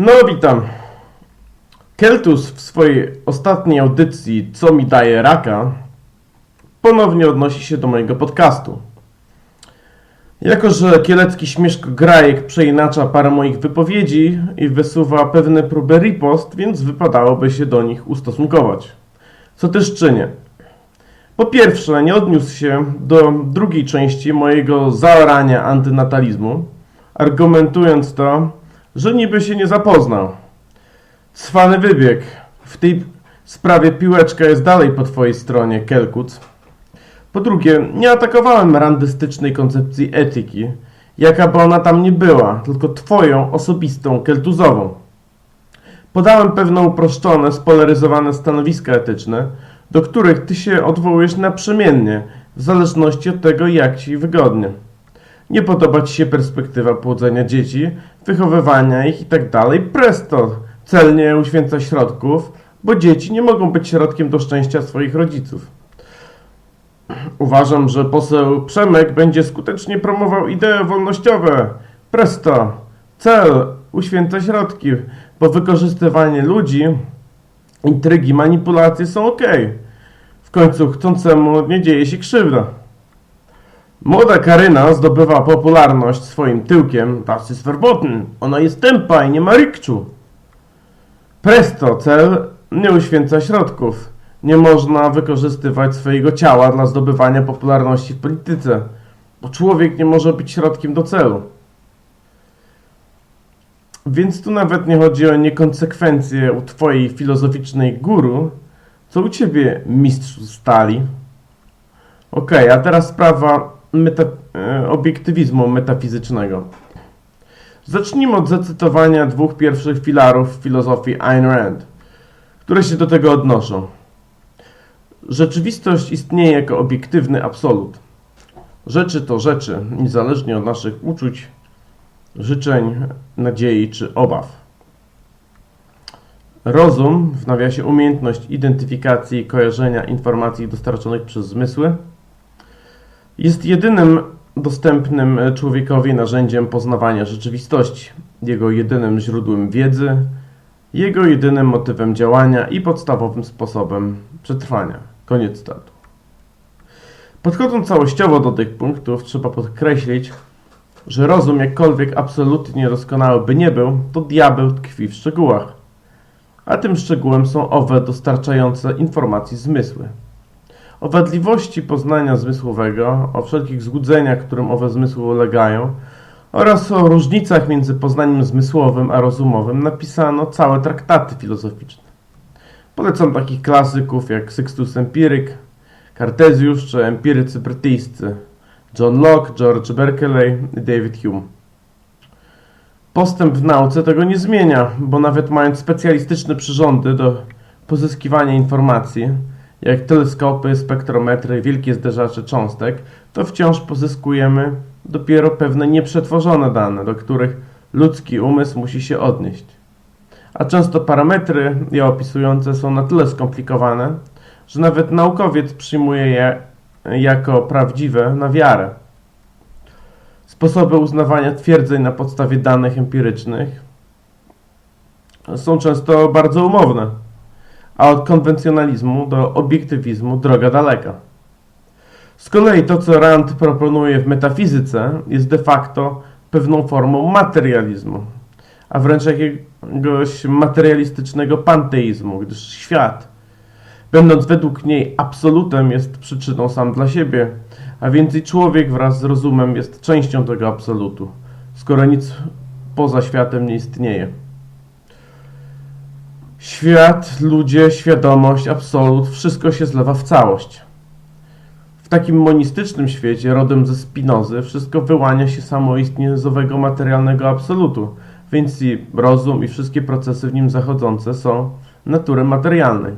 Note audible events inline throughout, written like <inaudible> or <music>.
No, witam. Keltus w swojej ostatniej audycji Co mi daje raka ponownie odnosi się do mojego podcastu. Jako, że kielecki śmieszko Grajek przeinacza parę moich wypowiedzi i wysuwa pewne próby ripost, więc wypadałoby się do nich ustosunkować. Co też czynię. Po pierwsze, nie odniósł się do drugiej części mojego zaorania antynatalizmu, argumentując to, że niby się nie zapoznał. Cwany wybieg. W tej sprawie piłeczka jest dalej po twojej stronie, Kelkuc. Po drugie, nie atakowałem randystycznej koncepcji etyki, jaka by ona tam nie była, tylko twoją osobistą, keltuzową. Podałem pewne uproszczone, spolaryzowane stanowiska etyczne, do których ty się odwołujesz naprzemiennie, w zależności od tego, jak ci wygodnie. Nie podoba ci się perspektywa płodzenia dzieci, wychowywania ich itd. Presto, celnie uświęca środków, bo dzieci nie mogą być środkiem do szczęścia swoich rodziców. Uważam, że poseł Przemek będzie skutecznie promował idee wolnościowe. Presto, cel uświęca środki, bo wykorzystywanie ludzi, intrygi, manipulacje są ok. W końcu chcącemu nie dzieje się krzywda. Młoda Karyna zdobywa popularność swoim tyłkiem. Das ist verboten. Ona jest tempa i nie ma rikczu. Presto, cel nie uświęca środków. Nie można wykorzystywać swojego ciała dla zdobywania popularności w polityce, bo człowiek nie może być środkiem do celu. Więc tu nawet nie chodzi o niekonsekwencje u twojej filozoficznej guru, co u ciebie mistrzu stali. Okej, a teraz sprawa meta, e, obiektywizmu metafizycznego. Zacznijmy od zacytowania dwóch pierwszych filarów filozofii Ayn Rand, które się do tego odnoszą. Rzeczywistość istnieje jako obiektywny absolut. Rzeczy to rzeczy, niezależnie od naszych uczuć, życzeń, nadziei czy obaw. Rozum, w nawiasie umiejętność identyfikacji i kojarzenia informacji dostarczonych przez zmysły, jest jedynym dostępnym człowiekowi narzędziem poznawania rzeczywistości, jego jedynym źródłem wiedzy, jego jedynym motywem działania i podstawowym sposobem przetrwania. Koniec cytatu. Podchodząc całościowo do tych punktów, trzeba podkreślić, że rozum, jakkolwiek absolutnie doskonały by nie był, to diabeł tkwi w szczegółach. A tym szczegółem są owe dostarczające informacji zmysły. O wadliwości poznania zmysłowego, o wszelkich złudzeniach, którym owe zmysły ulegają oraz o różnicach między poznaniem zmysłowym a rozumowym napisano całe traktaty filozoficzne. Polecam takich klasyków jak Sixtus Empiryk, Kartezjusz czy empirycy brytyjscy John Locke, George Berkeley i David Hume. Postęp w nauce tego nie zmienia, bo nawet mając specjalistyczne przyrządy do pozyskiwania informacji, jak teleskopy, spektrometry, wielkie zderzacze cząstek, to wciąż pozyskujemy dopiero pewne nieprzetworzone dane, do których ludzki umysł musi się odnieść. A często parametry je opisujące są na tyle skomplikowane, że nawet naukowiec przyjmuje je jako prawdziwe na wiarę. Sposoby uznawania twierdzeń na podstawie danych empirycznych są często bardzo umowne, a od konwencjonalizmu do obiektywizmu droga daleka. Z kolei to, co Rand proponuje w metafizyce, jest de facto pewną formą materializmu, a wręcz jakiegoś materialistycznego panteizmu, gdyż świat, będąc według niej absolutem, jest przyczyną sam dla siebie, a więc i człowiek wraz z rozumem jest częścią tego absolutu, skoro nic poza światem nie istnieje. Świat, ludzie, świadomość, absolut, wszystko się zlewa w całość. W takim monistycznym świecie, rodem ze Spinozy, wszystko wyłania się samoistnie z owego materialnego absolutu, więc i rozum i wszystkie procesy w nim zachodzące są natury materialnej.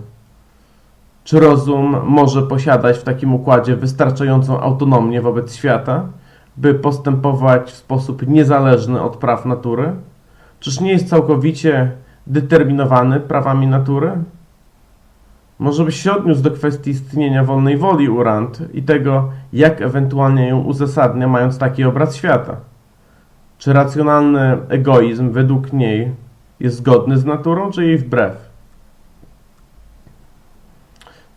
Czy rozum może posiadać w takim układzie wystarczającą autonomię wobec świata, by postępować w sposób niezależny od praw natury? Czyż nie jest całkowicie determinowany prawami natury? Może byś się odniósł do kwestii istnienia wolnej woli Urant i tego, jak ewentualnie ją uzasadnia, mając taki obraz świata. Czy racjonalny egoizm według niej jest zgodny z naturą, czy jej wbrew?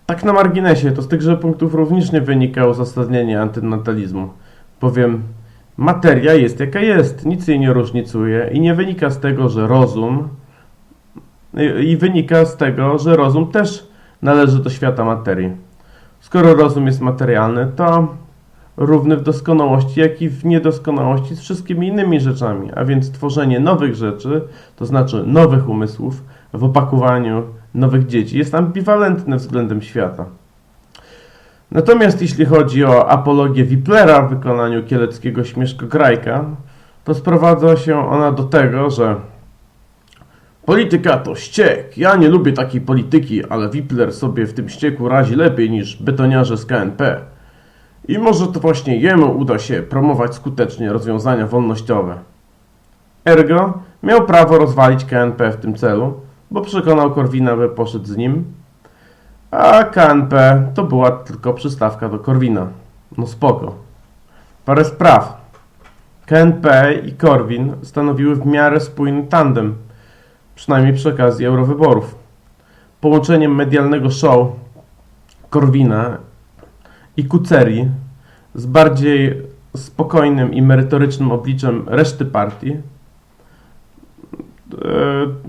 Tak na marginesie, to z tychże punktów również nie wynika uzasadnienie antynatalizmu. Bowiem materia jest jaka jest, nic jej nie różnicuje i nie wynika z tego, że rozum i wynika z tego, że rozum też należy do świata materii. Skoro rozum jest materialny, to równy w doskonałości, jak i w niedoskonałości z wszystkimi innymi rzeczami, a więc tworzenie nowych rzeczy, to znaczy nowych umysłów w opakowaniu nowych dzieci, jest ambiwalentne względem świata. Natomiast jeśli chodzi o apologię Wiplera w wykonaniu kieleckiego śmieszkograjka, to sprowadza się ona do tego, że polityka to ściek. Ja nie lubię takiej polityki, ale Wipler sobie w tym ścieku razi lepiej niż betoniarze z KNP. I może to właśnie jemu uda się promować skutecznie rozwiązania wolnościowe. Ergo miał prawo rozwalić KNP w tym celu, bo przekonał Korwina, by poszedł z nim, a KNP to była tylko przystawka do Korwina. No spoko. Parę spraw. KNP i Korwin stanowiły w miarę spójny tandem, przynajmniej przy okazji eurowyborów. Połączeniem medialnego show Korwina i Kuceri z bardziej spokojnym i merytorycznym obliczem reszty partii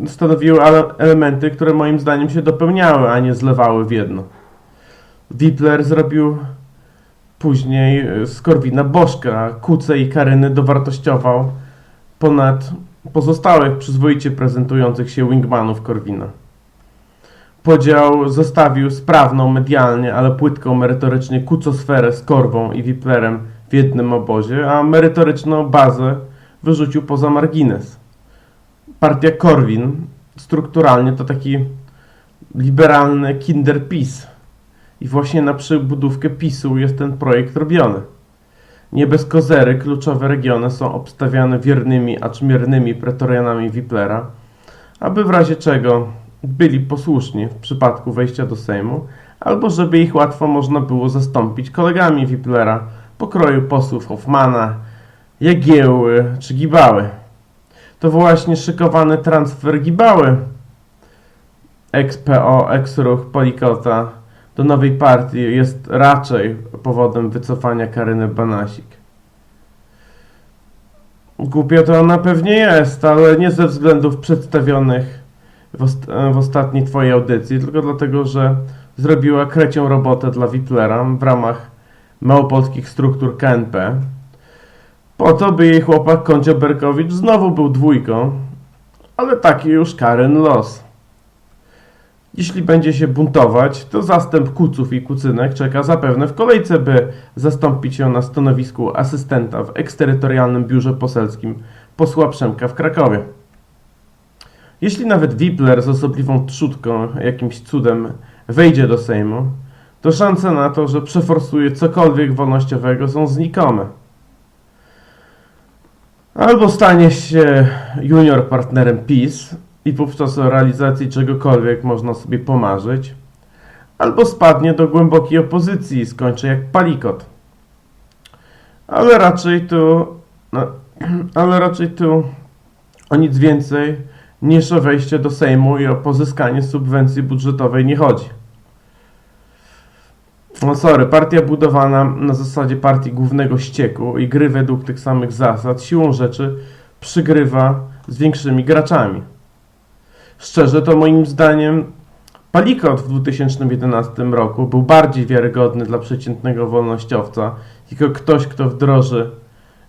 e, stanowiły elementy, które moim zdaniem się dopełniały, a nie zlewały w jedno. Wipler zrobił później z Korwina Bożka, Kuce i Karyny dowartościował ponad pozostałych przyzwoicie prezentujących się wingmanów Korwina. Podział zostawił sprawną medialnie, ale płytką merytorycznie kucosferę z Korwą i Wiplerem w jednym obozie, a merytoryczną bazę wyrzucił poza margines. Partia Korwin strukturalnie to taki liberalny kinder PiS. I właśnie na przybudówkę PiSu jest ten projekt robiony. Nie bez kozery kluczowe regiony są obstawiane wiernymi, acz miernymi pretorianami Wiplera, aby w razie czego byli posłuszni w przypadku wejścia do Sejmu, albo żeby ich łatwo można było zastąpić kolegami Wiplera pokroju posłów Hoffmana, Jagiełły czy Gibały. To właśnie szykowany transfer Gibały, ex-PO, ex-ruch Polikota do nowej partii jest raczej powodem wycofania Karyny Banasik. Głupio to ona pewnie jest, ale nie ze względów przedstawionych w, ost- w ostatniej twojej audycji, tylko dlatego, że zrobiła krecią robotę dla Wiplera w ramach małopolskich struktur KNP. Po to, by jej chłopak Kondzio Berkowicz znowu był dwójką, ale taki już Karen los. Jeśli będzie się buntować, to zastęp kuców i kucynek czeka zapewne w kolejce, by zastąpić ją na stanowisku asystenta w eksterytorialnym biurze poselskim posła Przemka w Krakowie. Jeśli nawet Wipler z osobliwą trzutką jakimś cudem wejdzie do Sejmu, to szanse na to, że przeforsuje cokolwiek wolnościowego są znikome. Albo stanie się junior partnerem PiS i wówczas o realizacji czegokolwiek można sobie pomarzyć, albo spadnie do głębokiej opozycji i skończy jak palikot. Ale raczej tu, no, <clears throat> ale raczej tu o nic więcej niż o wejście do Sejmu i o pozyskanie subwencji budżetowej nie chodzi. No sorry, partia budowana na zasadzie partii głównego ścieku i gry według tych samych zasad siłą rzeczy przygrywa z większymi graczami. Szczerze, to moim zdaniem Palikot w 2011 roku był bardziej wiarygodny dla przeciętnego wolnościowca jako ktoś, kto wdroży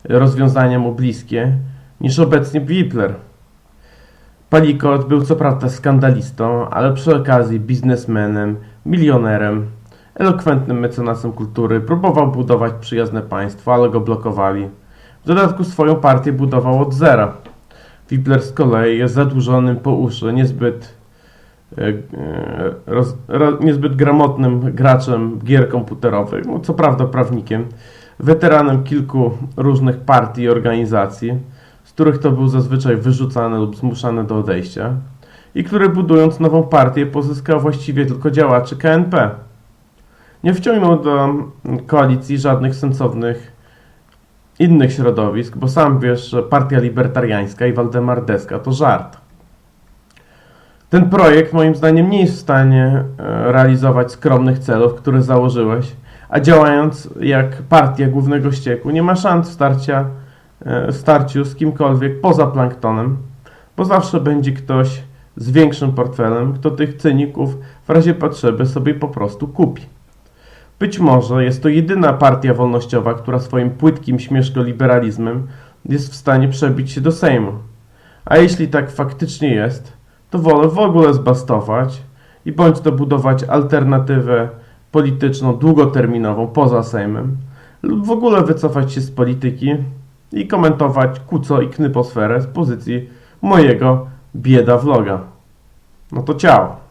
rozwiązania mu bliskie, niż obecnie Wipler. Palikot był co prawda skandalistą, ale przy okazji biznesmenem, milionerem, elokwentnym mecenasem kultury, próbował budować przyjazne państwo, ale go blokowali. W dodatku swoją partię budował od zera. Wipler z kolei jest zadłużonym po uszy, niezbyt, e, e, roz, ro, niezbyt gramotnym graczem gier komputerowych, no, co prawda prawnikiem, weteranem kilku różnych partii i organizacji, z których to był zazwyczaj wyrzucany lub zmuszany do odejścia i który budując nową partię pozyskał właściwie tylko działaczy KNP. Nie wciągnął do koalicji żadnych sensownych innych środowisk, bo sam wiesz, że partia libertariańska i Waldemar Deska to żart. Ten projekt moim zdaniem nie jest w stanie e, realizować skromnych celów, które założyłeś, a działając jak partia głównego ścieku nie ma szans starcia, e, starciu z kimkolwiek poza planktonem, bo zawsze będzie ktoś z większym portfelem, kto tych cyników w razie potrzeby sobie po prostu kupi. Być może jest to jedyna partia wolnościowa, która swoim płytkim śmieszko-liberalizmem jest w stanie przebić się do Sejmu. A jeśli tak faktycznie jest, to wolę w ogóle zbastować i bądź to budować alternatywę polityczną długoterminową poza Sejmem, lub w ogóle wycofać się z polityki i komentować kuco i knyposferę z pozycji mojego bieda vloga. No to ciao.